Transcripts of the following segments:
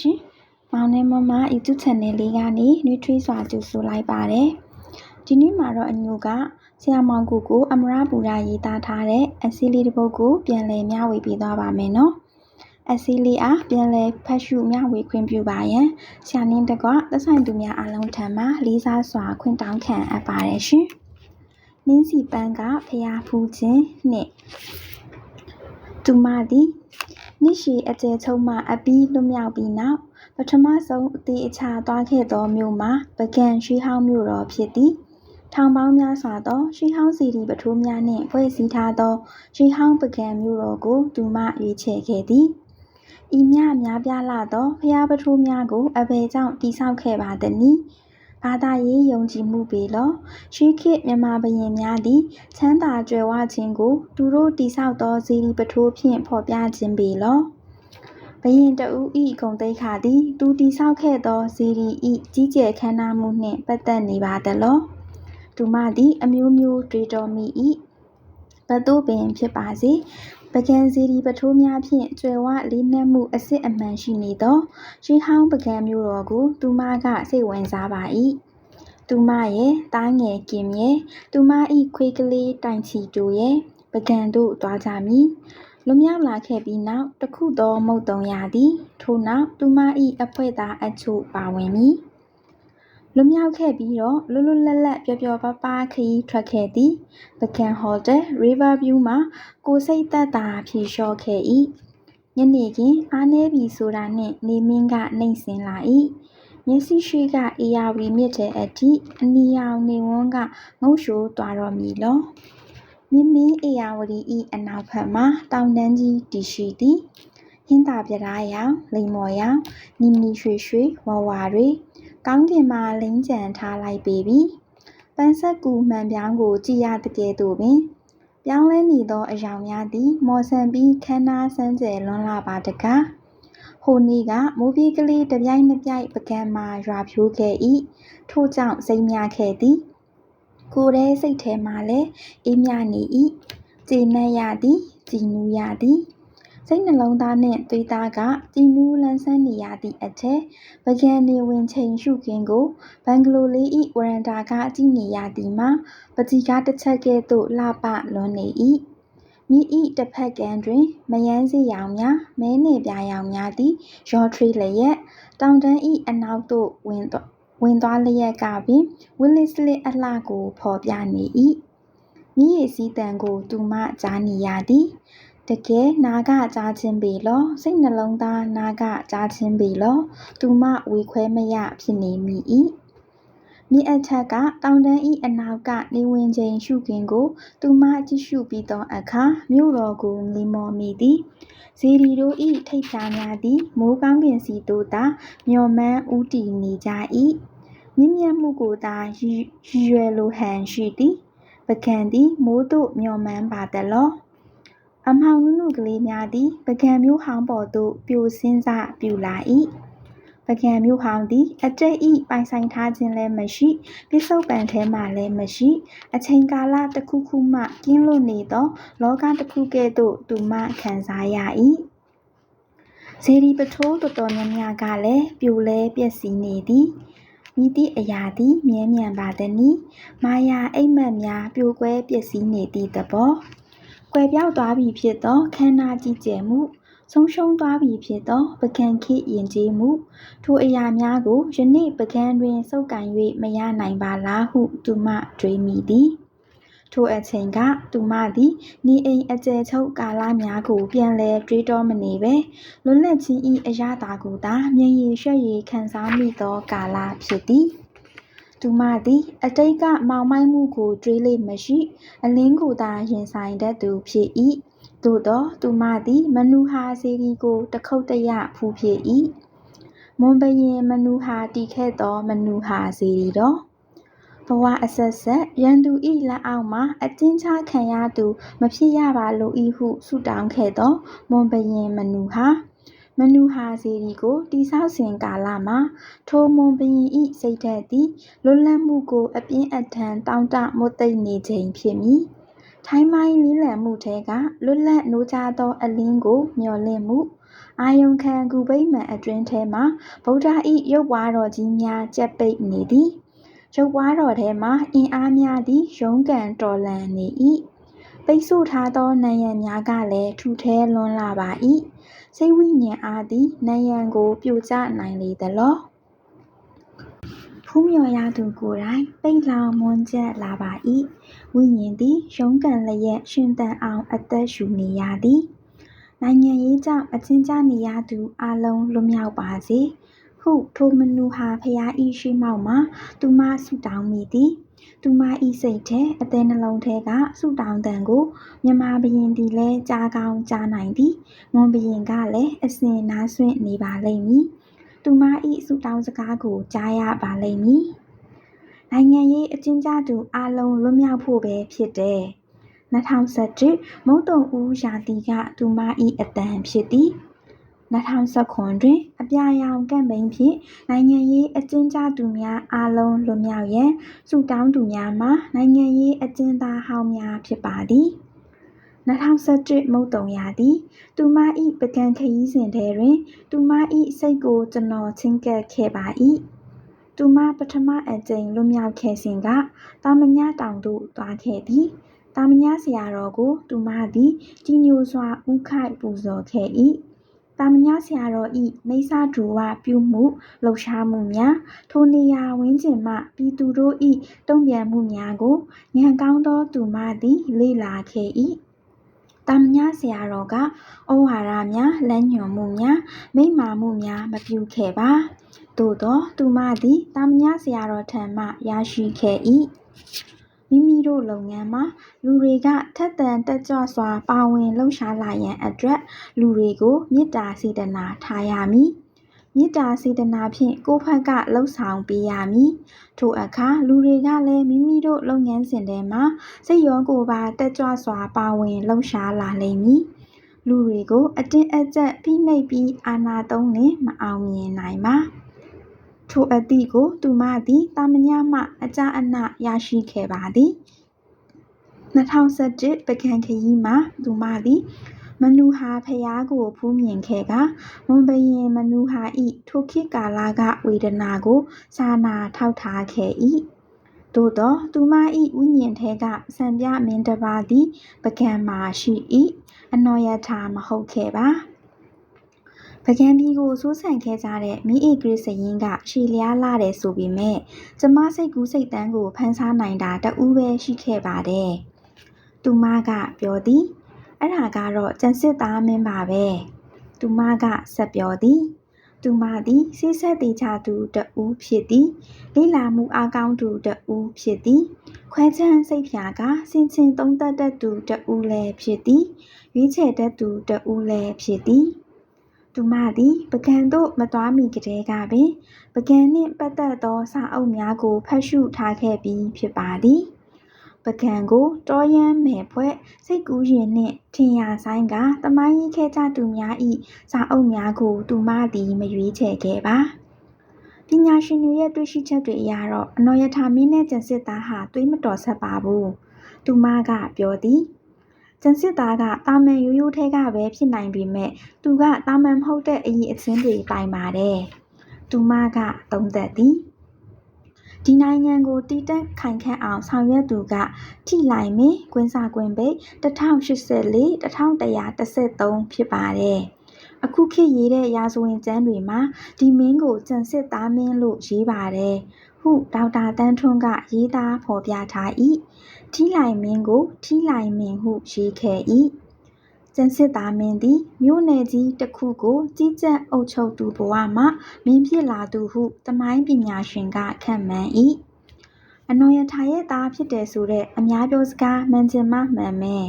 ရှင်။မောင်နှမမ YouTube Channel လေးကနေနှွေးထွေးစွာကြိုဆိုလိုက်ပါတယ်။ဒီနေ့မှာတော့အညိုကဆရာမောင်ကိုကိုအမရပူရာရေးသားထားတဲ့အစီလေးတစ်ပုဒ်ကိုပြန်လည်မျှဝေပေးသွားပါမယ်နော်။အစီလေးအားပြန်လည်ဖတ်ရှုမျှဝေခွင့်ပြုပါရန်ဆရာနင်းတကွသက်ဆိုင်သူများအားလုံးထံမှလေးစားစွာခွင့်တောင်းခံအပ်ပါတယ်ရှင်။နင်းစီပန်းကဖျားဖူးခြင်းနှင့်သူမသည် နှစ်ရှည်အကျယ်ချုပ်မှအပြီးလွတ်မြောက်ပြီးနောက် ပထမဆုံးအသေးအချာသွားခဲ့သောမြို့မှာ ပုဂံရှေးဟောင်းမြို့တော်ဖြစ်သည်။ထောင်ပေါင်းများစွာသောရှေးဟောင်းစေတီပုထိုးများနှင့်ဖွဲ့စည်းထားသောရှေးဟောင်းပုဂံမြို့တော်ကို သူမရွေးချယ်ခဲ့သည်။ဤမျှများပြားလှသော ဘုရားပုထိုးများကို အဘယ်ကြောင့်တည်ဆောက်ခဲ့ပါသနည်း။ ဘာသာရေးယုံကြည်မှုပေလော။ရှေးခေတ်မြန်မာဘုရင်များသည် ချမ်းသာကြွယ်ဝခြင်းကို သူတို့တည်ဆောက်သော စေတီပုထိုးဖြင့် ဖော်ပြခြင်းပေလော။ဘုရင်တစ်ဦး၏ဂုဏ်သိက္ခာသည် သူတည်ဆောက်ခဲ့သော စေတီ၏ကြီးကျယ်ခမ်းနားမှုနှင့် ပတ်သက်နေပါသလော။သူမသည် အမျိုးမျိုးတွေးတောမိ၏။ဘယ်သို့ပင်ဖြစ်ပါစေ ပုဂံစေတီပုထိုးများဖြင့်ကြွယ်ဝလေးနက်မှုအစစ်အမှန်ရှိနေသောရှေးဟောင်းပုဂံမြို့တော်ကို သူမကစိတ်ဝင်စားပါ၏။သူမရဲ့သားငယ်ကင်ရဲ့သူမ၏ခွေးကလေးတိုင်ချီတို့ရဲ့ပုဂံသို့သွားကြမည်။လွန်မြောက်လာခဲ့ပြီးနောက်တခုသောမုတ်သုံရာသည်ထိုနောက်သူမ၏အဖွဲ့သားအချို့ပါဝင်မည်။ လွန်မြောက်ခဲ့ပြီးတော့လွတ်လွတ်လပ်လပ်ပျော်ပျော်ပါးပါးခရီးထွက်ခဲ့သည်။ပုဂံဟိုတယ် Riverview မှာကိုယ်စိတ်သက်သာဖြေလျှော့ခဲ့၏။ညနေခင်းအားနည်းပြီဆိုတာနှင့်နေမင်းကနှိပ်စင်လာ၏။မျက်စိရှေ့ကဧရာဝတီမြစ်ထဲအထိအနီရောင်နေဝန်းကငုတ်လျှိုသွားတော့မည်လော။မြင့်မင်းဧရာဝတီ၏အနောက်ဘက်မှာတောင်တန်းကြီးတည်ရှိသည်။ဟင်းသာပြဒါးရောင်၊လိမ္မော်ရောင်၊နီနီရွှေရွှေဝါဝါတွေ ကောင်းကင်မှာလိမ့်ကြံထားလိုက်ပေပြီ။ပန်းဆက်ကူမှန်ပြောင်းကိုကြည့်ရသကဲ့သို့ပင်ပြောင်းလဲနေသောအရောင်များသည် မော်ဆန်ပြီးခမ်းနားစမ်းကြယ်လွန်းလှပါတကား။ဟိုနေ့ကမိုးပြေးကလေးတပြိုင်နက်ပြိုင်ပုဂံမှာရွာဖြိုးခဲ့၏။ထို့ကြောင့်စိတ်မြခဲ့သည်။ကိုယ်ထဲစိတ်ထဲမှာလည်းအေးမြနေ၏။ကျေနပ်ရသည်၊ကြည်နူးရသည်။ စိတ်နှလုံးသားနှင့်သွေးသားကကြည်နူးလန်းဆန်းနေရသည့်အထက်ပုဂံနေဝင်ချိန်ရှုခင်းကိုဘန်ဂလိုလေး၏ဝရန်တာကကြည့်နေရသည်မှာပန်းချီကားတစ်ချပ်ကဲ့သို့လှပလွန်းနေ၏။မြစ်၏တစ်ဖက်ကမ်းတွင်မရမ်းစေ့ရောင်များ၊မဲနယ်ပြာရောင်များသည်ရောထွေးလျက်၊တောင်တန်း၏အနောက်သို့ဝင်သွားလျက်ကပင်ဝတ်လစ်စလစ်အလှကိုဖော်ပြနေ၏။မြစ်ရေစီးသံကိုသူမကြားနေရသည်။ တကယ်နားကကြားခြင်းပေလော၊စိတ်နှလုံးသားနားကကြားခြင်းပေလောသူမဝေခွဲမရဖြစ်နေမိ၏။မြစ်အထက်ကတောင်တန်း၏အနောက်ကနေဝင်ချိန်ရှုခင်းကို သူမကြည့်ရှုပြီးသောအခါမြို့တော်ကိုမြင်မော်မိသည်။စေတီတို့၏ထိပ်ဖျားများသည်မိုးကောင်းကင်ဆီသို့သာမျှော်မှန်းဦးတည်နေကြ၏။မြင့်မြတ်မှုကိုသာရည်ရွယ်လိုဟန်ရှိသည်။ပုဂံသည်မိုးသို့မျှော်မှန်းပါသလော။ အမှောင်နုနုကလေးများသည်ပုဂံမြို့ဟောင်းပေါ်သို့ပြိုဆင်းစပြုလာ၏။ပုဂံမြို့ဟောင်းသည်အတိတ်၏ပိုင်ဆိုင်ထားခြင်းလည်းမရှိ၊ပစ္စုပ္ပန်ထဲမှာလည်းမရှိ၊အချိန်ကာလတစ်ခုခုမှကင်းလွတ်နေသော လောကတစ်ခုကဲ့သို့သူမခံစားရ၏။စေတီပုထိုးတော်တော်များများကလည်းပြိုလဲပျက်စီးနေသည်။မည်သည့်အရာသည်မြဲမြံပါသနည်း။မာယာအိပ်မက်များပြိုကွဲပျက်စီးနေသည့်သဘော။ ကွယ်ပျောက်သွားပြီဖြစ်သောခမ်းနားကြီးကျယ်မှု၊ဆုံးရှုံးသွားပြီဖြစ်သောပုဂံခေတ်ယဉ်ကျေးမှု၊ထိုအရာများကိုယနေ့ပုဂံတွင်ဆုပ်ကိုင်၍မရနိုင်ပါလားဟုသူမတွေးမိသည်။ထိုအချိန်ကသူမသည်နေအိမ်အကျယ်ချုပ်ကာလများကိုပြန်လည်တွေးတောမနေဘဲလွတ်လပ်ခြင်း၏အရသာကိုသာမျက်ရည်ယှက်ရည်ခံစားမိသောကာလဖြစ်သည်။ သူမသည် အတိတ်က မှောင်မိုက်မှုကို တွေးလေ့မရှိ၊အလင်းကိုသာ ရင်ဆိုင်တတ်သူဖြစ်၏။သို့သော် သူမသည် မနူဟာစေတီကိုတစ်ခုတ်တရ ဖူးဖြစ်၏။မွန်ဘုရင် မနူဟာ တည်ခဲ့သော မနူဟာစေတီတော်။ဘဝအဆက်ဆက် ရန်သူ၏လက်အောက်မှာ အကျဉ်းချခံရသူ မဖြစ်ရပါလို၏ဟု ဆုတောင်းခဲ့သော မွန်ဘုရင် မနူဟာ မနူဟာစေတီကိုတည်ဆောက်စဉ်ကာလမှာ ထိုမွန်ဘုရင်၏စိတ်ဓာတ်သည် လွတ်လပ်မှုကို အပြင်းအထန်တောင့်တမွတ်သိပ်နေချိန်ဖြစ်မည်။ထိုင်းမိုင်းလေးလံမှုထဲကလွတ်လပ်နိုးကြားသောအလင်းကို မျှော်လင့်မှုအာယုန်ခံဂူဗိမာန်အတွင်းထဲမှာဗုဒ္ဓ၏ရုပ်ပွားတော်ကြီးများကျက်ပိတ်နေသည်ရုပ်ပွားတော်ထဲမှာအင်အားများသည်ရုန်းကန်တော်လှန်နေ၏ပိတ်ဆို့ထားသောနံရံများကလည်းထူထဲလွန်းလာပါ၏ စိတ်ဝိညာဉ်အားသည်နံရံကို ပြိုကျနိုင်လေသလောဖူးမြော်ရသူကိုယ်တိုင်ပိတ်လောင်မွန်းကျက်လာပါ၏ဝိညာဉ်သည်ရုန်းကန်လျက်ရှင်သန်အောင် အသက်ရှူနေရသည်နိုင်ငံရေးကြောင့်အကျဉ်းကျနေရသူအားလုံးလွတ်မြောက်ပါစေဟုထိုမနူဟာဖျားဤရှိမောက်မှာ သူမဆုတောင်းမိသည် သူမဤစိတ်ထဲအသေးနှလုံးထဲကဆုတောင်းတန်ကိုမြမဘရင်သည်လည်းကြားကောင်းကြားနိုင်သည်မွန်ဘရင်ကလည်းအစဉ်နားဆွင့်နေပါလိမ့်မည်သူမဤဆုတောင်းစကားကိုကြားရပါလိမ့်မည်နိုင်ငံရေးအကျဉ်းကျသူအလုံးလွတ်မြောက်ဖို့ပဲဖြစ်တယ်2017မုတ်တုံဦးရာသီကသူမ၏အတန်ဖြစ်သည် 2019တွင် အပြာရောင်ကမ်ပိန်းဖြင့် နိုင်ငံရေးအကျဉ်းကျသူများအားလုံးလွတ်မြောက်ရန် ဆုတောင်းသူများမှာ နိုင်ငံရေးအကျဉ်းသားဟောင်းများဖြစ်ပါသည်2017မုတ်တုံရာသီသူမ၏ပကံခရီးစဉ်ထဲတွင် သူမ၏စိတ်ကိုကျွန်တော်ချဉ်ကပ်ခဲ့ပါ၏သူမပထမအကြိမ်လွတ်မြောက်ခဲ့စဉ်က တာမညတောင်သို့သွားခဲ့သည်တာမညဆရာတော်ကို သူမသည်ကြီးညိုစွာဥခိုက်ပူဇော်ခဲ့၏ တာမညဆရာတော်၏နေဆဒူဝပြုမှုလှုပ်ရှားမှုများထိုနေရာဝန်းကျင်မှပြည်သူတို့၏တုံ့ပြန်မှုများကိုဉာဏ်ကောင်းသောသူမသည်လေ့လာခဲ့၏တာမညဆရာတော်ကဩဝါဒများလမ်းညွှန်မှုများမိန့်မာမှုများမပြုခဲ့ပါသို့သောသူမသည်တာမညဆရာတော်ထံမှရရှိခဲ့၏ မိမိတို့လုပ်ငန်းမှာ လူတွေက ထက်သန်တက်ကြွစွာ ပါဝင်လှုပ်ရှားလာရန်အတွက် လူတွေကို မေတ္တာစေတနာထားရမည် မေတ္တာစေတနာဖြင့် ကိုယ့်ဘက်ကလှုပ်ဆောင်ပေးရမည် ထိုအခါ လူတွေကလည်း မိမိတို့လုပ်ငန်းစဉ်ထဲမှာ စိတ်ရောကိုယ်ပါ တက်ကြွစွာ ပါဝင်လှုပ်ရှားလာလိမ့်မည် လူတွေကို အတင်းအကျပ် ဖိနှိပ်ပြီး အာဏာသုံးလျှင် မအောင်မြင်နိုင်ပါ ထိုအသည့်ကို သူမသည် သာမညမှ အကျအန ရရှိခဲ့ပါသည် 2017ပကံခရီးမှာ သူမသည် မနူဟာဖျားကို ဖူးမြင်ခဲ့ကမွန်ဘရင်မနူဟာဤထိုခေတ်ကာလက ဝေဒနာကို စာနာထောက်ထားခဲ့၏သို့သောသူမ၏ဝိညာဉ်ထဲက စံပြမင်းတစ်ပါးသည်ပကံမှာရှိ၏အနော်ယထာ မဟုတ်ခဲ့ပါ ပကံပြည်ကိုစိုးစံခဲ့ကြတဲ့မိအေဂရစ်စရင်ကရှည်လျားလာတယ်ဆိုပေမဲ့ကျမစိတ်ကူးစိတ်တန်းကိုဖန်ဆားနိုင်တာတဦးပဲရှိခဲ့ပါတယ်။သူမကပြောသည်အဲ့ဒါကတော့ကျန်စစ်သားမင်းပါပဲ။သူမကဆက်ပြောသည်သူမသည်စိတ်ဆက်သေးချသူတဦးဖြစ်သည်လိလာမှုအားကောင်းသူတဦးဖြစ်သည်ခွဲချမ်းစိတ်ဖြာကစင်ချင်သုံးသက်တတ်သူတဦးလည်းဖြစ်သည်ရွေးချယ်တတ်သူတဦးလည်းဖြစ်သည် သူမသည်ပုဂံသို့မသွားမီကတည်းကပင်ပုဂံနှင့်ပတ်သက်သောစာအုပ်များကိုဖတ်ရှုထားခဲ့ပြီးဖြစ်ပါသည်။ပုဂံကိုတောရမ်းမယ်ဖွဲ့စိတ်ကူးရင်နှင့်ထင်ရာဆိုင်ကသမိုင်းရေးခဲ့ကြသူများ၏စာအုပ်များကိုသူမသည်မရွေးချယ်ခဲ့ပါ။ပညာရှင်တွေရဲ့တွေ့ရှိချက်တွေအရတော့အနော်ရထာမင်းနဲ့ကျန်စစ်သားဟာသွေးမတော်ဆက်ပါဘူး။သူမကပြောသည်။ ကျန်စစ်သားကသာမန်ရိုးရိုးထဲကပဲဖြစ်နိုင်ပေမဲ့သူကသာမန်မဟုတ်တဲ့အရည်အချင်းတွေပိုင်ပါတယ်။သူမကသုံးသက်သည်ဒီနိုင်ငံကိုတည်တံ့ခိုင်ခန့်အောင်ဆောင်ရွက်သူကထိလိုက်မင်းကွင်းစာကွင်းပိတ်1084 1113ဖြစ်ပါတယ်။အခုခေတ်ရေးတဲ့ရာဇဝင်ကျမ်းတွေမှာဒီမင်းကိုကျန်စစ်သားမင်းလို့ရေးပါတယ်ဟုဒေါက်တာတန်းထွန်းကရေးသားဖော်ပြထား၏ ထီးလှိုင်မင်းကို ထီးလှိုင်မင်းဟု ရေးခဲ့၏ကျန်စစ်သားမင်းသည် မြို့နယ်ကြီးတစ်ခုကို ကြီးကြပ်အုပ်ချုပ်သူဘဝမှ မင်းဖြစ်လာသူဟု သမိုင်းပညာရှင်က ခန့်မှန်း၏အနော်ရထာရဲ့သားဖြစ်တယ်ဆိုတဲ့ အများပြောစကားမှန်ချင်မှမှန်မယ်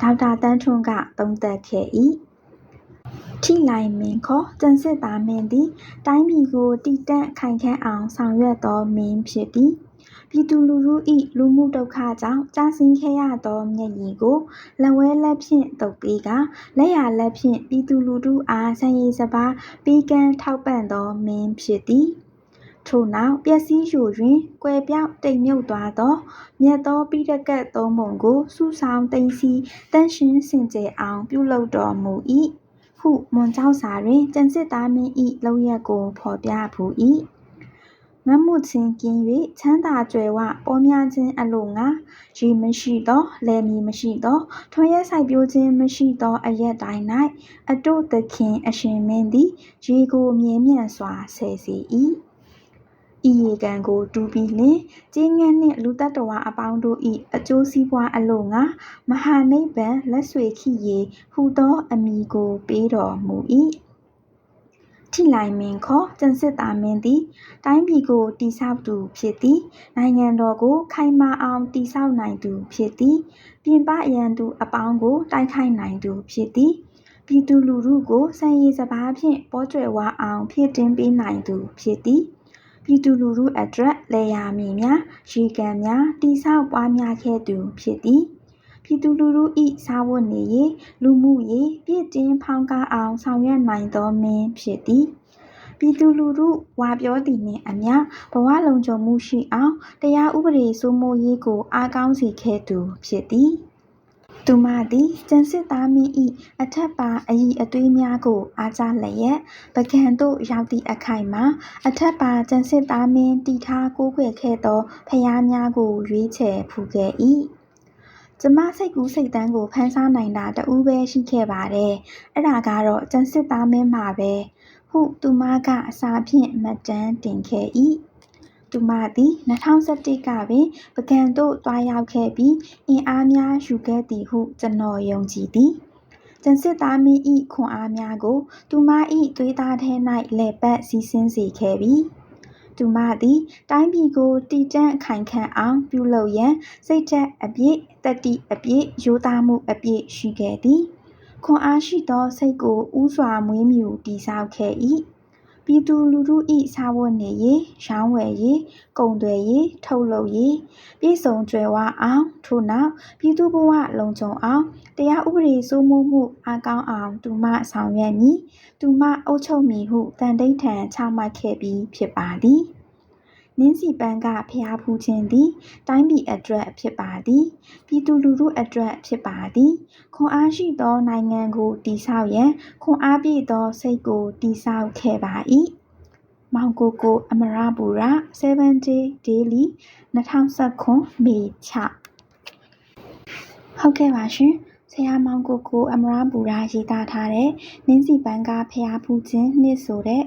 ဒေါက်တာတန်းထွန်းက သုံးသပ်ခဲ့၏ထိလိုင်မင်းခေါ်ကျန်စစ်သားမင်းသည် တိုင်းပြည်ကိုတည်တံ့ခိုင်ခန့်အောင်ဆောင်ရွက်သောမင်းဖြစ်သည် ပြည်သူလူထု၏လူမှုဒုက္ခကြောင့်ကျဆင်းခဲ့ရသောမျက်ရည်ကိုလက်ဝဲလက်ဖြင့်သုတ်ပေးကာလက်ယာလက်ဖြင့်ပြည်သူလူထုအားဆန်ရည်စပါးပေးကမ်းထောက်ပံ့သောမင်းဖြစ်သည်ထို့နောက်ပျက်စီးယိုယွင်းကွယ်ပျောက်တိမ်မြုပ်သွားသော မြတ်သောပိဋကတ်သုံးပုံကိုစုဆောင်းသိမ်းဆည်းသန့်ရှင်းစင်ကြယ်အောင် ပြုလုပ်တော်မူ၏ဟုမွန်ကျောက်စာတွင်ကျန်စစ်သားမင်း၏လုပ်ရပ်ကိုဖော်ပြဖူး၏ ငတ်မွတ်ခြင်းကင်း၍ချမ်းသာကြွယ်ဝပေါ်များခြင်းအလိုငှာရေမရှိသောလယ်မြေမရှိသောထွန်ရက်စိုက်ပျိုးခြင်းမရှိသောအရပ်တိုင်း၌အတို့သခင်အရှင်မင်းသည်ရေကိုမြဲမြံစွာဆယ်စေ၏ဤရေကန်ကိုတူးပြီးလျှင်ကြေးငန်းနှင့်လူသတ္တဝါအပေါင်းတို့၏အကျိုးစီးပွားအလိုငှာမဟာနိဗ္ဗာန်လက်ဆွေခိရေဟူသောအမည်ကိုပေးတော်မူ၏ ထိလှိုင်မင်းခေါ်ကျန်စစ်သားမင်းသည် တိုင်းပြည်ကိုတည်ဆောက်သူဖြစ်သည် နိုင်ငံတော်ကို ခိုင်မာအောင်တည်ဆောက်နိုင်သူဖြစ်သည် ပြင်ပရန်သူအပေါင်းကို တိုက်ခိုက်နိုင်သူဖြစ်သည်ပြည်သူလူထုကိုစံရည်စပါးဖြင့်ပေါ်ကျွယ်ဝအောင်ဖြည့်တင်းပေးနိုင်သူဖြစ်သည်ပြည်သူလူထုအတွက်လယ်ယာမြေများရေကန်များတည်ဆောက်ပွားများခဲ့သူဖြစ်သည် ပြည်သူလူထု၏စားဝတ်နေရေးလူမှုရေးပြည့်တင်းဖောင်းကားအောင်ဆောင်ရွက်နိုင်သောမင်းဖြစ်သည်ပြည်သူလူထုဝါပြောသည်နှင့်အမျှဘဝလုံခြုံမှုရှိအောင်တရားဥပဒေစိုးမိုးရေးကိုအားကောင်းစေခဲ့သူဖြစ်သည်သူမသည်ကျန်စစ်သားမင်း၏အထက်ပါအည်အသွေးများကိုအားကြလျက်ပကံသို့ရောက်သည့်အခိုက်မှာအထက်ပါကျန်စစ်သားမင်းတည်ထားကိုးကွယ်ခဲ့သောဖျားများကိုရွေးချယ်ဖူးခဲ့၏ ကျမစိတ်ကူးစိတ်သန်းကိုဖန်ဆားနိုင်တာတဦးပဲရှိခဲ့ပါတယ်။အဲ့ဒါကတော့ကျန်စစ်သားမင်းမှာပဲ။ဟုသူမကအစာဖြင့်မှတ်တမ်းတင်ခဲ့၏။သူမသည်2011ကပင်ပုဂံသို့သွားရောက်ခဲ့ပြီးအင်အားများယူခဲ့သည်ဟုကျွန်တော်ယုံကြည်သည်။ကျန်စစ်သားမင်း၏ခွန်အားများကို သူမ၏သွေးသားထဲ၌လှည့်ပတ်စီးဆင်းစေခဲ့ပြီ။ သူမသည် တိုင်းပြည်ကို တည်တံ့ခိုင်ခံ့အောင် ပြုလုပ်ရန် စိတ်ဓာတ်အပြည့် သတ္တိအပြည့် ရိုးသားမှုအပြည့် ရှိခဲ့သည် ခွန်အားရှိသော စိတ်ကိုဥစွာမွေးမြူတည်ဆောက်ခဲ့၏ ပြည်သူလူထု၏စားဝတ်နေရေးရောင်းဝယ်ရေးကုန်သွယ်ရေးထုတ်လုပ်ရေးပြည်စုံကြွယ်ဝအောင်ထို့နောက်ပြည်သူဘဝလုံခြုံအောင်တရားဥပဒေစိုးမိုးမှုအားကောင်းအောင်သူမဆောင်ရွက်မည်သူမအုပ်ချုပ်မည်ဟုတန်တိဋ္ဌံချမှတ်ခဲ့ပြီးဖြစ်ပါသည် နင်းစီပန်းကဖျားဖူးခြင်းသည် တိုင်းပြည်အတွက်ဖြစ်ပါသည်ပြည်သူလူထုအတွက်ဖြစ်ပါသည် ခွန်အားရှိသောနိုင်ငံကိုတည်ဆောက်ရန်ခွန်အားပြည့်သောစိတ်ကိုတည်ဆောက်ခဲ့ပါ၏မောင်ကိုကိုအမရပူရ7 day daily 2019မေ6ဟုတ်ကဲ့ပါရှင်ဆရာမောင်ကိုကိုအမရပူရရေးသားထားတဲ့နင်းစီပန်းကဖျားဖူးခြင်းနှစ်ဆိုတဲ့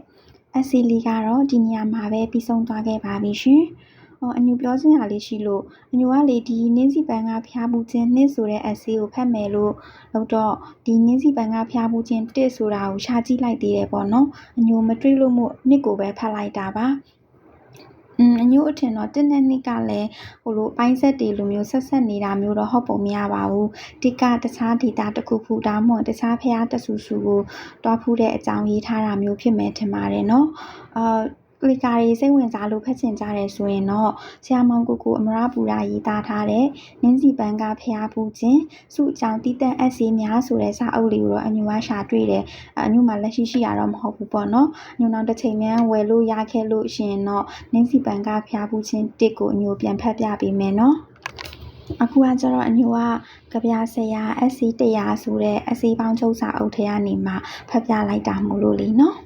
အစီလီကတော့ဒီနေရာမှာပဲပြီးဆုံးသွားခဲ့ပါပြီရှင်။ဟောအညူပြောစင်ဟာလေးရှိလို့အညူကလေဒီနင်းစီပန်းကဖျားဘူးခြင်းနှစ်ဆိုတဲ့အစီကိုဖတ်မယ်လို့လို့တော့ဒီနင်းစီပန်းကဖျားဘူးခြင်းတစ်ဆိုတာကိုရှာကြည့်လိုက်သေးတယ်ပေါ့နော်။အညူမတွေးလို့မို့နှစ်ကိုပဲဖတ်လိုက်တာပါ။ อืมအညို့အထင်တော့တစ်နဲ့နှစ်ကလည်းဟိုလိုပိုင်းဆက်တွေလိုမျိုးဆက်ဆက်နေတာမျိုးတော့ဟုတ်ပုံမရပါဘူးတစ်ကတခြားဒေတာတစ်ခုခုဒါမှမဟုတ်တခြားဖျားတဆူဆူကိုတွားဖူးတဲ့အကြောင်းရေးထားတာမျိုးဖြစ်မယ်ထင်ပါတယ်เนาะအာ ကလီကာတွေစိတ်ဝင်စားလို့ဖတ်ချင်ကြတယ်ဆိုရင်တော့ဆရာမောင်ကိုကိုအမရပူရာရေးသားထားတဲ့နင်းစီပန်းကဖျားဖူးခြင်းစုအကြောင်းတည်တံ့အစီများဆိုတဲ့စာအုပ်လေးကိုတော့အညူဝါရှာတွေ့တယ်အညူမှာလက်ရှိရှိရတော့မဟုတ်ဘူးပေါ့နော်ညူနောက်တစ်ချိန်မှဝယ်လို့ရခဲ့လို့ရှင်တော့နင်းစီပန်းကဖျားဖူးခြင်းတစ်ကိုအညူပြန်ဖတ်ပြပေးမယ်နော်အခုကကျတော့အညိုကကြပြဆရာ SC 100ဆိုတဲ့ SC ပေါင်းချုပ်စာအုပ်ထဲကနေမှဖတ်ပြလိုက်တာမို့လို့လीနော်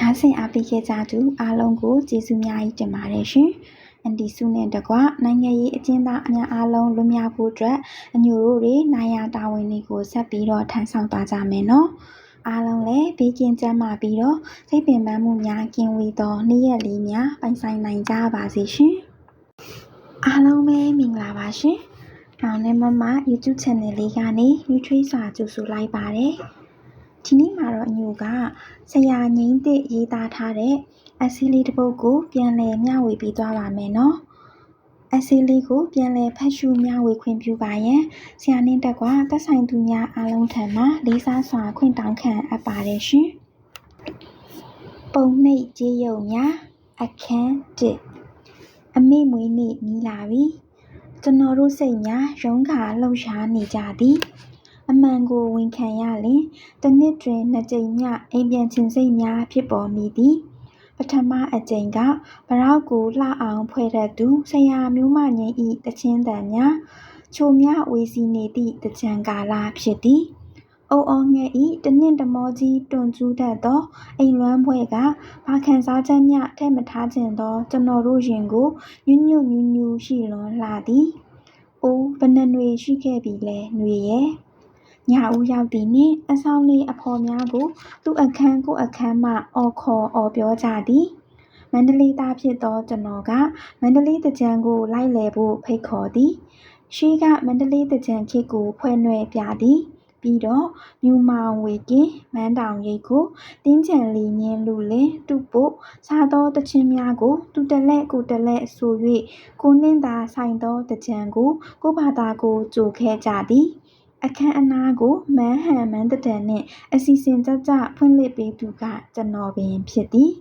နားဆင်အားပေးခဲ့ကြသူအားလုံးကိုကျေးဇူးများကြီးတင်ပါတယ်ရှင်။အန်တီစုနဲ့တကွနိုင်ငံရေးအကျဉ်းသားအများအားလုံးလွတ်မြောက်ဖို့အတွက်အညိုတို့တွေနိုင်ရတာဝန်တွေကိုဆက်ပြီးတော့ထမ်းဆောင်သွားကြမယ်နော်။အားလုံးလည်းဘေးကင်းကြမ်းမာပြီးတော့စိတ်ပင်ပန်းမှုများကင်းဝေးသောနေ့ရက်လေးများပိုင်ဆိုင်နိုင်ကြပါစေရှင်။အားလုံးပဲမင်္ဂလာပါရှင်။နောင်နဲ့မမ YouTube Channel လေးကနေ Nutri စာကြိုဆိုလိုက်ပါတယ်။ ဒီနေ့မှာတော့အညိုကဆရာငိမ့်သစ်ရေးသားထားတဲ့အစီလေးတစ်ပုဒ်ကိုပြန်လည်မျှဝေပေးသွားပါမယ်နော်အစီလေးကိုပြန်လည်ဖတ်ရှုမျှဝေခွင့်ပြုပါရန်ဆရာနှင်းတက်ကွာသက်ဆိုင်သူများအားလုံးထံမှလေးစားစွာခွင့်တောင်းခံအပ်ပါတယ်ရှင်ပုံနှိပ်ကြေးရုပ်များအခန်း1အမိမွေးနေ့နီးလာပြီကျွန်တော်တို့စိတ်များရုန်းခါလှုပ်ရှားနေကြသည် အမှန်ကိုဝန်ခံရလျှင်တစ်နှစ်တွင်နှစ်ကြိမ်မျှအိမ်ပြန်ချင်စိတ်များဖြစ်ပေါ်မည်သည်။ပထမအကြိမ်ကပြတောက်ကိုလှအောင်ဖွဲ့တတ်သူဆရာမျိုးမငြိမ်း၏သီချင်းသံများချိုမြဝေစီနေသည့်သင်္ကြန်ကာလဖြစ်သည်။ဘအိုအောငယ်ဤတနှင့်တမောကြီးတွန်ကျူးတတ်သောအိမ်လွမ်းဘွဲ့ကဘာခံစားချက်မျှထည့်မထားချင်သောကျွန်တော်တို့ရင်ကိုညွညွညူညူရှိလွန်လှသည်။အိုဘယ်နှနွေရှိခဲ့ပြီလဲနွေရဲ့။ ညဦးရောက်သည်နှင့် အဆောင်နေအဖော်များကို သူ့အခန်းကိုအခန်းမှအော်ခေါ်အော်ပြောကြသည်။မန္တလေးသားဖြစ်သောကျွန်တော်ကမန္တလေးတကြံကိုလိုက်လည်ဖို့ဖိတ်ခေါ်သည်။ရှေးကမန္တလေးတကြံခေတ်ကိုဖွဲ့နွယ်ပြသည်။ပြီးတော့မြူမာဝေကင်မန်းတောင်ရိပ်ကိုတင်းကြံလီညင်းလူလင်တူပို့စားသောတခြင်းများကိုသူတလက်ကိုတလက်ဆို၍ကိုနှင်းသာဆိုင်သောတကြံကိုကိုဘာသာကိုကြိုခဲ့ကြသည် အခန်းအနားကို မန်းဟန်မန်းတတန်နှင့် အစီစဉ်ကြကြဖွင့်လှစ်ပေးသူက ကျွန်တော်ပင်ဖြစ်သည်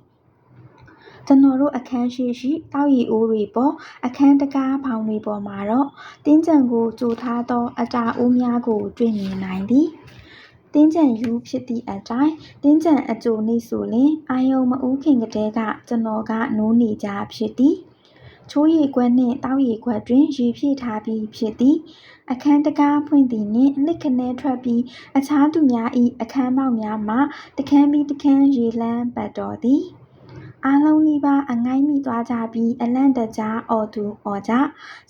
ကျွန်တော်တို့အခန်းရှိရှိ တောက်ရီအိုးတွေပေါ် အခန်းတကားဖောင်တွေပေါ်မှာတော့ တင်းကြံကိုကြိုထားသော အတာအိုးများကို တွေ့မြင်နိုင်သည်တင်းကြံယူဖြစ်သည့်အတိုင်းတင်းကြံအကြိုနေဆိုလင်အာယုံမဦးခင်ကတည်းကကျွန်တော်ကနိုးနေကြဖြစ်သည် ချိုးရီခွက်နှင့်တောက်ရီခွက်တွင်ရေဖြည့်ထားပြီးဖြစ်သည်အခန်းတကားဖွင့်သည်နှင့်လှစ်ခနဲထွက်ပြီးအခြားသူများ၏အခန်းပေါက်များမှတခန်းပြီးတခန်းရေလန်းပတ်တော်သည်အားလုံးနီးပါးအငိုင်းမိသွားကြပြီးအလန့်တကြားအော်သူအော်ကြ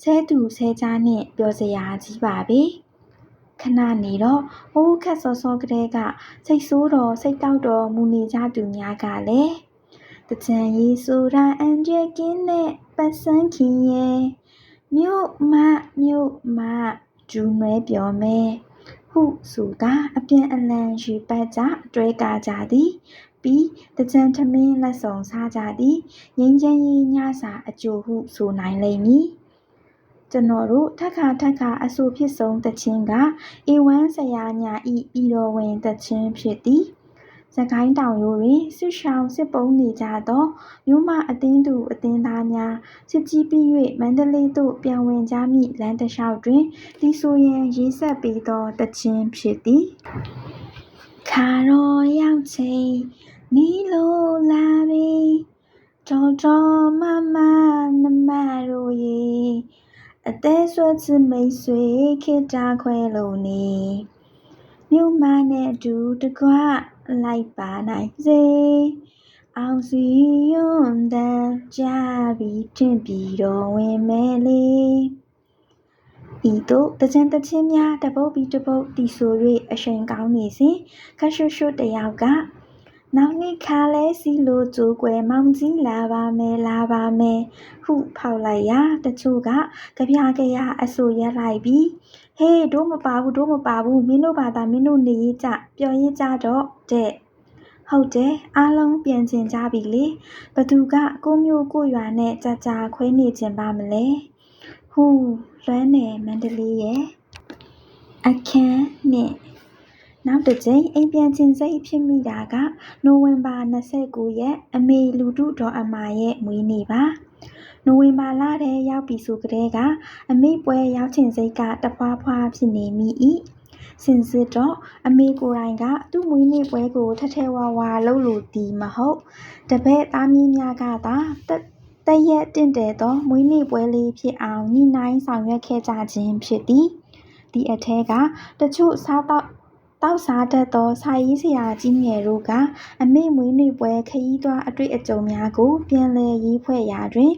ဆဲသူဆဲကြားနှင့်ပြောစရာကြီးပါပဲခဏနေတော့ဟိုးခက်စောစောကလေးကစိတ်ဆိုးတော်စိတ်တောက်တော်မူနေကြသူများကလည်း တကြံရီဆိုတာအန်ဂျက်ကင်းနဲ့ပတ်စန်းခင်ရဲ့မြို့မမြို့မဂျူနွဲပြောမယ်ဟုဆိုကာအပြန်အလှန်ရေပတ်ကြအတွဲကာကြသည်ပြီးတကြံထမင်းလက်ဆောင်စားကြသည်ငင်းချမ်းရေးညစာအကျိုးဟုဆိုနိုင်လိမ့်မည်ကျွန်တော်တို့ထက်ခါထက်ခါအဆိုဖြစ်ဆုံးတခြင်းကဧဝမ်းဆရာညာဤဤတော်ဝင်တခြင်းဖြစ်သည် စကိုင်းတောင်ရိုးတွင်စစ်ရှောင်းစစ်ပုံးနေကြသောမြို့မအသင်းသူအသင်းသားများစစ်ကြီးပြီး၍မန္တလေးသို့ပြန်ဝင်ကြမည့်လမ်းတစ်လျှောက်တွင်ဒီဆိုရန်ရေးဆက်ပေးသောတခြင်းဖြစ်သည်ခါတော်ရောက်ချိန်နီလိုလာပြီတော်တော်မမနမတို့ရေအသေးဆွဲချမိတ်ဆွေခေတ္တခွဲလို့နေမြို့မနဲ့အတူတကွ လိုက်ပါနိုင်စေအောင်စီယွန်းတန်ကြပြီးထင်ပြီးတော့ဝင်မယ်လေဤသို့တကြံတချင်းများတပုတ်ပြီးတပုတ်တီဆို၍အရှိန်ကောင်းနေစဉ်ခက်ရွှွှွတယောက်က နောက်နှစ်ခါလဲစီလိုကြိုးကွယ်မောင်ကြီးလာပါမယ်လာပါမယ်ဟုဖောက်လိုက်ရာတချို့ကကြပြကြရအဆိုရက်လိုက်ပြီးဟေးတို့မပါဘူးတို့မပါဘူးမင်းတို့ဘာသာမင်းတို့နေရေးကြပျော်ရေးကြတော့တဲ့ဟုတ်တယ်အားလုံးပြန်ကျင်ကြပြီလေဘသူကကိုမျိုးကိုရွာနဲ့ကြာကြာခွဲနေကျင်ပါမလဲဟူလွမ်းနေမန္တလေးရဲ့အခန်းနဲ့ နောက်တစ်ကြိမ်အိမ်ပြန်ခြင်းစိတ်ဖြစ်မိတာကနိုဝင်ဘာ29ရက်အမေလူထုတော်အမာရဲ့မွေးနေ့ပါနိုဝင်ဘာလထဲရောက်ပြီဆိုကြတဲ့ကအမေပွဲရောက်ချင်စိတ်ကတဖွာဖွာဖြစ်နေမိ၏စင်စစ်တော့အမေကိုယ်တိုင်ကသူ့မွေးနေ့ပွဲကိုထထဲဝါဝါလုပ်လို့ဒီမဟုတ်တပည့်သားမင်းများကသာတရက်တင့်တယ်သောမွေးနေ့ပွဲလေးဖြစ်အောင်ညှိနှိုင်းဆောင်ရွက်ခဲ့ကြခြင်းဖြစ်သည်ဒီအထဲကတချို့စားတော့ တောက်စားတတ်သောစာရေးဆရာကြီးငယ်တို့က အမေ့မွေးနေ့ပွဲခရီးသွားအတွေ့အကြုံများကို ပြန်လည်ရေးဖွဲ့ရာတွင်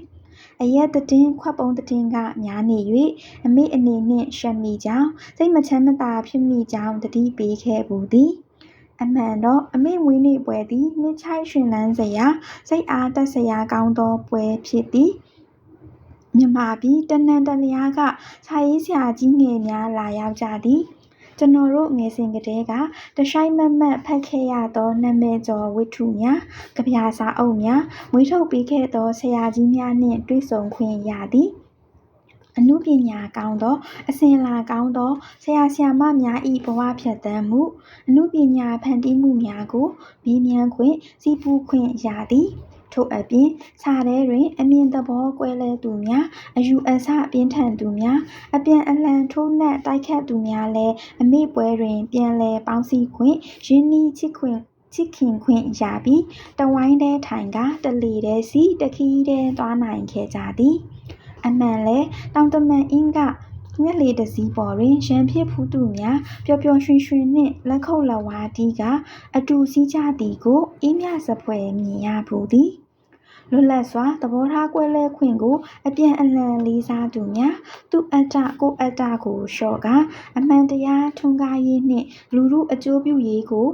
အရက်သတင်းခွက်ပုံသတင်းကများနေ၍အမေအနေနှင့်ရှက်မိကြောင်းစိတ်မချမ်းမသာဖြစ်မိကြောင်းတတိပေးခဲ့ဘူးသည်အမှန်တော့အမေမွေးနေ့ပွဲသည်နှစ်ချိုက်ရှင်လန်းစရာစိတ်အားတက်စရာကောင်းသောပွဲဖြစ်သည်မြန်မာပြည်တနန်တလျားကစာရေးဆရာကြီးငယ်များလာရောက်ကြသည် ကျွန်တော်တို့ငယ်စဉ်ကတည်းကတရှိုင်းမတ်မတ်ဖတ်ခဲ့ရသောနာမည်ကျော်ဝတ္ထုများ၊ကဗျာစာအုပ်များမွေးထုတ်ပေးခဲ့သောဆရာကြီးများနှင့်တွေ့ဆုံခွင့်ရသည်။အနုပညာကောင်းသောအစဉ်အလာကောင်းသောဆရာဆရာမများ၏ဘဝဖြတ်သန်းမှု၊အနုပညာဖန်တီးမှုများကိုမေးမြန်းခွင့်၊ဆည်းပူးခွင့်ရသည် ထို့အပြင်စာထဲတွင် အမြင်သဘောကွဲလွဲသူများ၊အယူအဆပြင်းထန်သူများ၊အပြန်အလှန်ထိုးနှက်တိုက်ခိုက်သူများလည်းအမေ့ပွဲတွင် ပြန်လည်ပေါင်းစည်းခွင့်၊ရင်းနှီးချစ်ခင်ခွင့်ရပြီးတဝိုင်းတည်းထိုင်ကာတလှေထဲစီးတခရီးထဲသွားနိုင်ခဲ့ကြသည်။အမှန်လည်းတောင်တမန်အင်းက ငှက်လေးတစ်စီးပေါ်တွင်ရန်ဖြစ်ဖူးသူများပျော်ပျော်ရွှင်ရွှင်နှင့်လက်ခုပ်လက်ဝါးတီးကာအတူစီးကြသည်ကိုအေးမြစဖွယ်မြင်ရဖူးသည်။လွတ်လပ်စွာသဘောထားကွဲလွဲခွင့်ကို အပြန်အလှန်လေးစားသူများသူ့အတ္တကိုယ့်အတ္တကိုလျှော့ကာအမှန်တရားထွန်းကားရေးနှင့်လူထုအကျိုးပြုရေးကို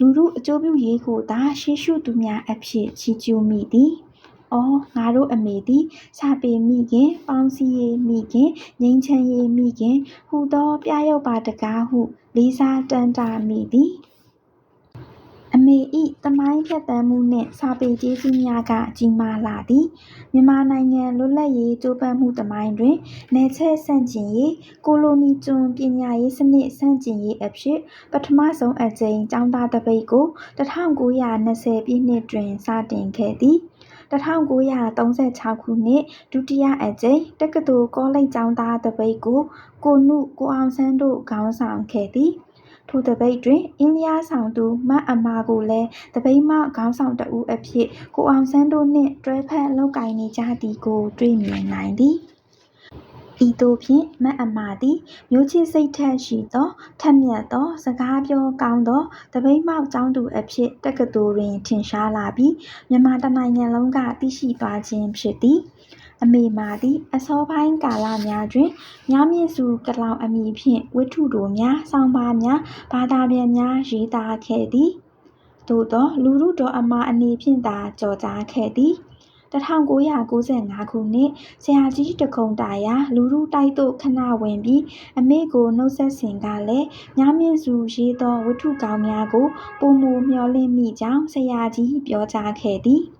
လူထုအကျိုးပြုရေးကိုသာရှေးရှုသူများအဖြစ်ချီးကျူးမိသည်။ အော်ငါတို့အမေသည်စာပေမိခင်၊ပေါင်းစည်းရေးမိခင်၊ငြိမ်းချမ်းရေးမိခင်ဟူသောပြယုဂ်ပါတကားဟုလေးစားတမ်းတမိသည်။အမေ၏သမိုင်းဖြတ်သန်းမှုနှင့်စာပေကျေးဇူးများကကြီးမားလှသည်။မြန်မာနိုင်ငံလွတ်လပ်ရေးကြိုးပမ်းမှုသမိုင်းတွင်နယ်ချဲ့ဆန့်ကျင်ရေး၊ကိုလိုနီကျွန်ပညာရေးစနစ်ဆန့်ကျင်ရေးအဖြစ်ပထမဆုံးအကြိမ်ကျောင်းသားသပိတ်ကို၁၉၂၀ပြည့်နှစ်တွင်စတင်ခဲ့သည် ၁၉၃၆ခုနှစ်ဒုတိယအကြိမ်တက္ကသိုလ်ကောလိပ်ကျောင်းသားသပိတ်ကိုကိုနု၊ကိုအောင်ဆန်းတို့ခေါင်းဆောင်ခဲ့သည်။ထိုသပိတ်တွင်အင်းလျားဆောင်သူမအမာကိုလည်းသပိတ်မှခေါင်းဆောင်တစ်ဦးအဖြစ်ကိုအောင်ဆန်းတို့နှင့်တွဲဖက်လုပ်ကိုင်နေကြသည်ကို တွေ့မြင်နိုင်သည် ဤသို့ဖြင့်မအမာသည်မျိုးချစ်စိတ်ဓာတ်ရှိသောထက်မြက်သော စကားပြောကောင်းသောသပိတ်မှောက်ကျောင်းသူအဖြစ်တက္ကသိုလ်တွင် ထင်ရှားလာပြီးမြန်မာတစ်နိုင်ငံလုံးကသိရှိသွားခြင်းဖြစ်သည်။အမေမာသည်အစောပိုင်းကာလများတွင်မြမြင့်စုကလောင်အမည်ဖြင့်ဝတ္ထုတိုများ၊ဆောင်းပါးများ၊ဘာသာပြန်များရေးသားခဲ့သည်။သို့သော်လူထုတော်အမာအနေဖြင့်သာကျော်ကြားခဲ့သည် ၁၉၉၅ခုနှစ်ဆရာကြီးဒဂုံတာရာလူထုတိုက်သို့ခဏဝင်ပြီးအမေ့ကိုနှုတ်ဆက်စဉ်ကလည်းမြမြင့်စုရေးသောဝတ္ထုကောင်းများကိုပိုမိုမျှော်လင့်မိကြောင်းဆရာကြီးပြောကြားခဲ့သည်။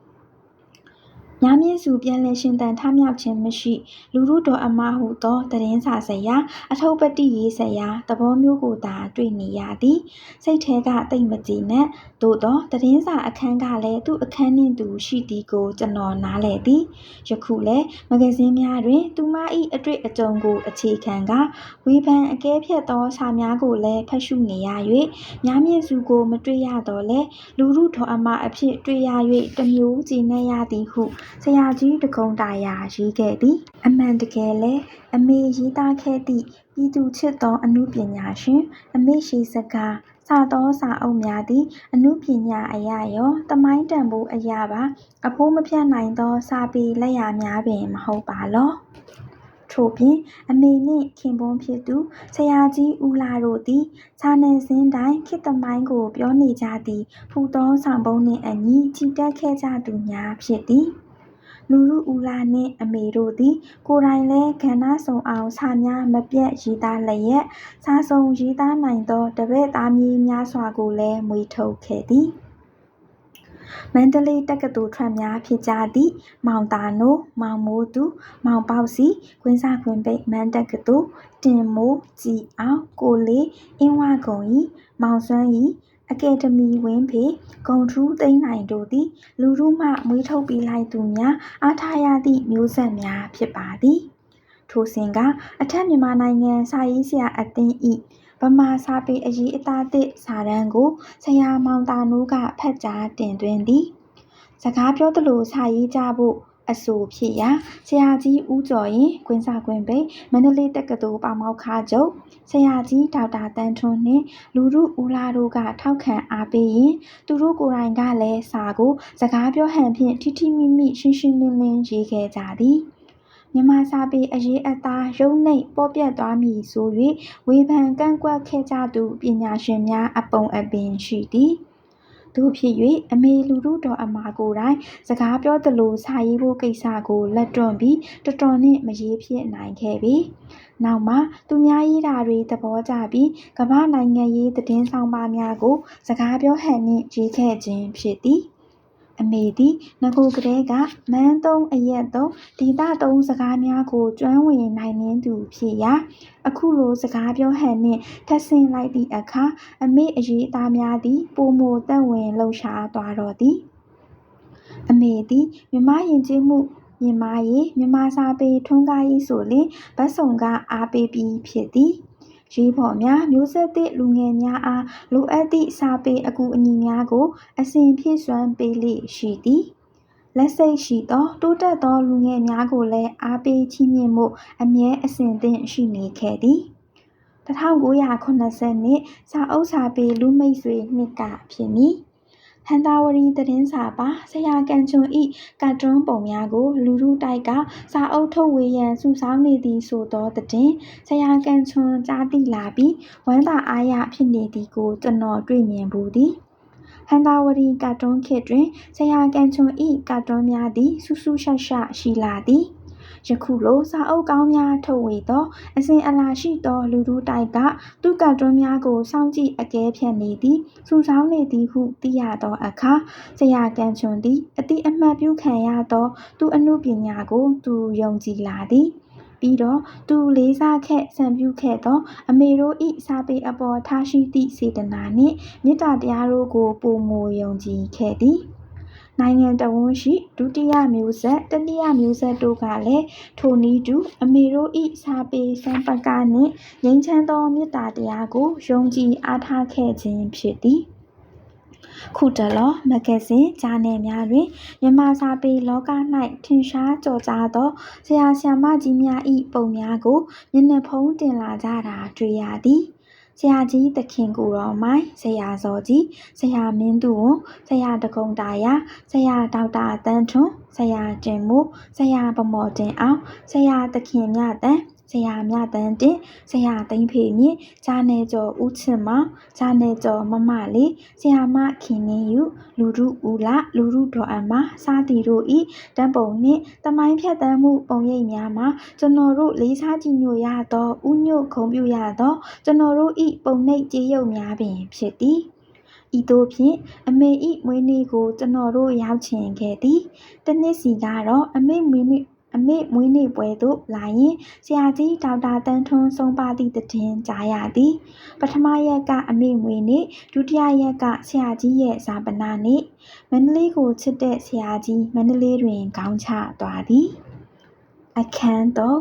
မြမြင့်စုပြန်လည်ရှင်သန်ထမြောက်ခြင်းမရှိ လူထုတော်အမဟုသောသတင်းစာဆရာအထုပ္ပတ္တိရေးဆရာသဘောမျိုးကိုသာတွေ့နေရသည်။စိတ်ထဲကသိပ်မကျေနပ်။သို့သော်သတင်းစာအခန်းကလည်းသူ့အခန်းနှင့်သူရှိသည်ကိုကျွန်တော်နားလည်သည်။ယခုလည်းမဂ္ဂဇင်းများတွင် သူမ၏အတွေ့အကြုံကိုအခြေခံကာဝေဖန်အကဲဖြတ်သောစာများကိုလည်းဖတ်ရှုနေရ၍မြမြင့်စုကိုမတွေ့ရသော်လည်းလူထုတော်အမအဖြစ်တွေ့ရ၍တစ်မျိုးကျေနပ်ရသည်ဟုဆရာကြီးဒဂုံတာရာရေးခဲ့သည်။အမှန်တကယ်လည်းအမေရေးသားခဲ့သည့်ပြည်သူချစ်သောအနုပညာရှင်အမေ့ရှေးစကားစသောစာအုပ်များသည်အနုပညာအရရောသမိုင်းတန်ဖိုးအရပါအဖိုးမဖြတ်နိုင်သော စာပေလက်ရာများပင်မဟုတ်ပါလော။ထို့ပြင်အမေနှင့်ခင်ပွန်းဖြစ်သူဆရာကြီးဦးလှတို့သည်စာနယ်ဇင်းတိုင်းခေတ်သမိုင်းကို ပြောနေကြသည်ဟူသောဆောင်ပုဒ်နှင့်အညီချီတက်ခဲ့ကြသူများဖြစ်သည် လူထုဦးလှနှင့်အမေတို့သည် ကိုယ်တိုင်လည်းကဏ္ဍစုံအောင် စာများမပြတ်ရေးသားလျက် စာစုံရေးသားနိုင်သော တပည့်သားမြေးများစွာကိုလည်း မွေးထုတ်ခဲ့သည်။မန္တလေးတက္ကသိုလ်ထွက်များဖြစ်ကြသည့် မောင်သာနိုး၊မောင်မိုးသူ၊မောင်ပေါက်စီ၊ကွင်းဆခွင်းပိတ်မန်းတက္ကသိုလ်၊တင်မိုး၊ကြည်အောင်၊ကိုလေး၊အင်းဝဂုံရီ၊မောင်စွမ်းရီ အကယ်ဒမီဝင်းဖေ၊ဂုဏ်ထူးသိန်းနိုင်တို့သည် လူထုမှမွေးထုတ်ပေးလိုက်သူများအားထားရသည့်မျိုးဆက်များဖြစ်ပါသည်။ထိုစဉ်ကအထက်မြန်မာနိုင်ငံစာရေးဆရာအသင်း၏ဗမာစာပေအရေးအသားသစ်စာတမ်းကိုဆရာမောင်သာနိုးကဖတ်ကြားတင်သွင်းသည်။စကားပြောသလိုစာရေးကြဖို့ အဆိုဖြစ်ရာဆရာကြီးဦးကျော်ရင်၊ကွင်းဆကွင်းပိတ်မန္တလေးတက္ကသိုလ်ပါမောက္ခချုပ်ဆရာကြီးဒေါက်တာသန်းထွန်းနှင့်လူထုဦးလှတို့ကထောက်ခံအားပေးရင်းသူတို့ကိုယ်တိုင်ကလည်းစာကိုစကားပြောဟန်ဖြင့်ထိထိမိမိရှင်းရှင်းလင်းလင်းရေးခဲ့ကြသည်။မြန်မာစာပေအရေးအသားယုတ်နိမ့်ပေါ့ပြတ်သွားမည်ဆို၍ဝေဖန်ကန့်ကွက်ခဲ့ကြသူပညာရှင်များအပုံအပင်ရှိသည် သို့ဖြစ်၍အမေလူထုတော်အမာကိုယ်တိုင်စကားပြောသလိုစာရေးဖို့ကိစ္စကိုလက်တွန့်ပြီးတော်တော်နှင့်မရေးဖြစ်နိုင်ခဲ့ပေ။နောက်မှသူများရေးတာတွေသဘောကျပြီးကမ္ဘာ့နိုင်ငံရေးသတင်းဆောင်းပါးများကိုစကားပြောဟန်နှင့်ရေးခဲ့ခြင်းဖြစ်သည် အမေသည်နဂိုကတည်းကမန်းသုံးအရပ်သုံးဒေသသုံးစကားများကိုကျွမ်းဝင်နိုင်နင်းသူဖြစ်ရာအခုလိုစကားပြောဟန်နှင့်ထပ်ဆင့်လိုက်သည့်အခါအမေ့အရေးအသားများသည်ပိုမိုသက်ဝင်လှုပ်ရှားသွားတော့သည်။အမေသည်မြန်မာ့ယဉ်ကျေးမှုမြင့်မားရေး၊မြန်မာစာပေထွန်းကားရေးဆိုလျှင်ဘက်စုံကအားပေးပြီးဖြစ်သည် ရေးဖော်များမျိုးဆက်သစ်လူငယ်များအားလိုအပ်သည့်စာပေအကူအညီများကို အစဉ်ဖြည့်စွမ်းပေးလေ့ရှိသည်လက်စိတ်ရှိသောတိုးတက်သောလူငယ်များကိုလည်းအားပေးချီးမြှင့်ဖို့အမြဲအဆင်သင့်ရှိနေခဲ့သည်1980နှစ်စာအုပ်စာပေလူမိတ်ဆွေနှစ်ကဖြစ်မည် ဟန်တာဝရီသတင်းစာပါဆရာကန်ချွန်ဤကာတွန်းပုံများကို လူထုတိုက်ကစာအုပ်ထုတ်ဝေရန်စုဆောင်းနေသည်ဆိုသောသတင်းဆရာကန်ချွန်ကြားသိလာပြီးဝမ်းသာအားရဖြစ်နေသည်ကိုကျွန်တော်တွေ့မြင်ဘူးသည်ဟန်တာဝရီကာတွန်းခေတ်တွင်ဆရာကန်ချွန်ဤကာတွန်းများသည်ဆူဆူရှရှရှိလာသည် ယခုလိုစာအုပ်ကောင်းများထုတ်ဝေသော အစဉ်အလာရှိသော လူထုတိုက်ကသူ့ကတွန်းများကိုစောင့်ကြည့်အကဲဖြတ်နေသည်စုဆောင်းနေသည်ဟုသိရသောအခါဆရာကန်ချွန်သည်အတိအမှတ်ပြုခံရသော သူ့အမှုပညာကို သူယုံကြည်လာသည်ပြီးတော့သူလေးစားခဲ့စံပြုခဲ့သော အမေတို့ဤစာပေအပေါ်ထားရှိသည့်စေတနာနှင့်မေတ္တာတရားတို့ကိုပုံမူယုံကြည်ခဲ့သည် နိုင်ငံတော်ဝန်ရှိဒုတိယမျိုးဆက်တတိယမျိုးဆက်တို့ကလည်းထိုနည်းတူအမေတို့ဤစာပေစံပကနှင့်ငြိမ်းချမ်းသောမေတ္တာတရားကိုယုံကြည်အားထားခဲ့ခြင်းဖြစ်သည်ခုတလောမဂ္ဂဇင်းဂျာနယ်များတွင်မြန်မာစာပေလောက၌ထင်ရှားကျော်ကြားသောဆရာဆရာမကြီးများ၏ပုံများကိုမျက်နှာဖုံးတင်လာကြတာတွေ့ရသည်။ ဆရာကြီးသခင်ကိုရောမိုင်ဆရာဇော်ကြီးဆရာမင်းသူဝွန်ဆရာတကုံတာယာဆရာဒေါက်တာတန်းထွန်းဆရာကျင်မိုးဆရာဗမော်တင်အောင်ဆရာသခင်မြတန် ဆရာမြတန်းတင်ဆရာသိန်းဖေမြင့်ဂျာနယ်ကျော်ဦးချစ်မောင်ဂျာနယ်ကျော်မမလေးဆရာမခင်နေယူလူရုဦးလာလူရုတော်အမစားတီတို့ဤတံပုံနှင့်တမိုင်းဖြတ်တန်းမှုပုံရိပ်များမှာကျွန်တော်တို့လေးစားကြည်ညိုရသောဥညွတ်ခုံပြုရသောကျွန်တော်တို့ဤပုံနှိပ်ကြေးရုပ်များပင်ဖြစ်သည်ဤသို့ဖြင့်အမေဤမွေးနေ့ကိုကျွန်တော်တို့ရောက်ချင်ခဲ့သည်တနှစ်စီကတော့အမေမွေးနေ့ အမေမွေးနေ့ပွဲသို့လာရင်းဆရာကြီးဒေါက်တာသန်းထွန်းဆုံးပါးသည့်သတင်းကြားရသည်ပထမရက်ကအမေမွေးနေ့ဒုတိယရက်ကဆရာကြီးရဲ့ဇာပနနေ့မန္တလေးကိုချစ်တဲ့ဆရာကြီးမန္တလေးတွင်ခေါင်းချသွားသည်အခန်းတော့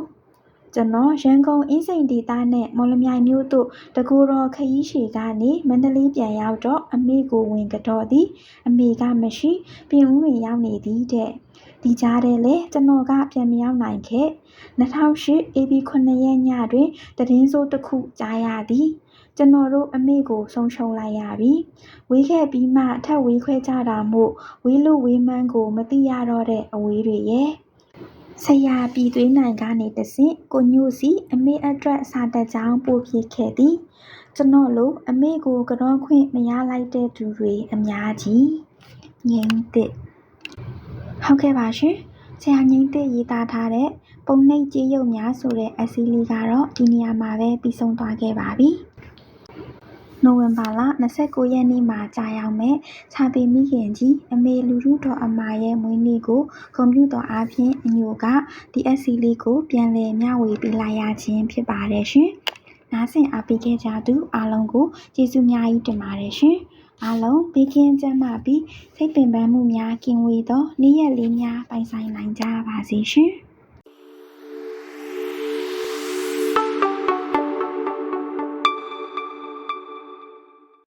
ကျွန်တော်ရန်ကုန်အင်းစိန်ဒေသနဲ့မော်လမြိုင်မြို့သို့တကိုယ်တော်ခရီးရှည်ကနေမန္တလေးပြန်ရောက်တော့အမေကိုဝင်ကတော့သည် အမေကမရှိပြင်ဦးတွင်ရောက်နေသည်တဲ့ ဒီကြားထဲလဲကျွန်တော်ကပြန်မရောက်နိုင်ခဲ့2008 AB 9ရက်ညတွင်တည်င်းစိုးတစ်ခုကြားရသည်ကျွန်တော်တို့အမေကိုဆုံးရှုံးလိုက်ရပြီဝေးခဲ့ပြီးမှထပ်ဝေးခွဲကြတာမို့ဝေးလို့ဝေးမှန်းကိုမသိရတော့တဲ့အဝေးတွေရဲ့ဆရာပြည်သွေးနိုင်ကနေတဆင့်ကိုညို့စီအမေအတွက်စာတက်ကြောင်းပို့ပြခဲ့သည်ကျွန်တော်လိုအမေကိုကြောခွင့်မရလိုက်တဲ့သူတွေအများကြီးငိမ့်တဲ့ ဟုတ်ကဲ့ပါရှင်ဆရာငိမ့်တဲ့ရေးသားထားတဲ့ပုံနှိပ်ကြေးရုပ်များဆိုတဲ့အစည်းလေးကတော့ဒီနေရာမှာပဲပြီးဆုံးသွားခဲ့ပါပြီနိုဝင်ဘာလ29ရက်နေ့မှာကြာရောက်မဲ့ခြာပေမိခင်ကြီးအမေလူထုတော်အမာရဲ့မွေးနေ့ကိုဂုဏ်ပြုတော်အားဖြင့်အညိုကဒီအစီလေးကိုပြန်လည်မျှဝေပေးလိုက်ရခြင်းဖြစ်ပါတယ်ရှင်။နားဆင်အားပေးခဲ့ကြသူအားလုံးကိုကျေးဇူးများကြီးတင်ပါတယ်ရှင်။ အားလုံးဘေးကင်းကျန်းမာပြီးစိတ်ပင်ပန်းမှုများကင်းဝေးသောနေ့ရက်လေးများပိုင်ဆိုင်နိုင်ကြပါစေရှင်။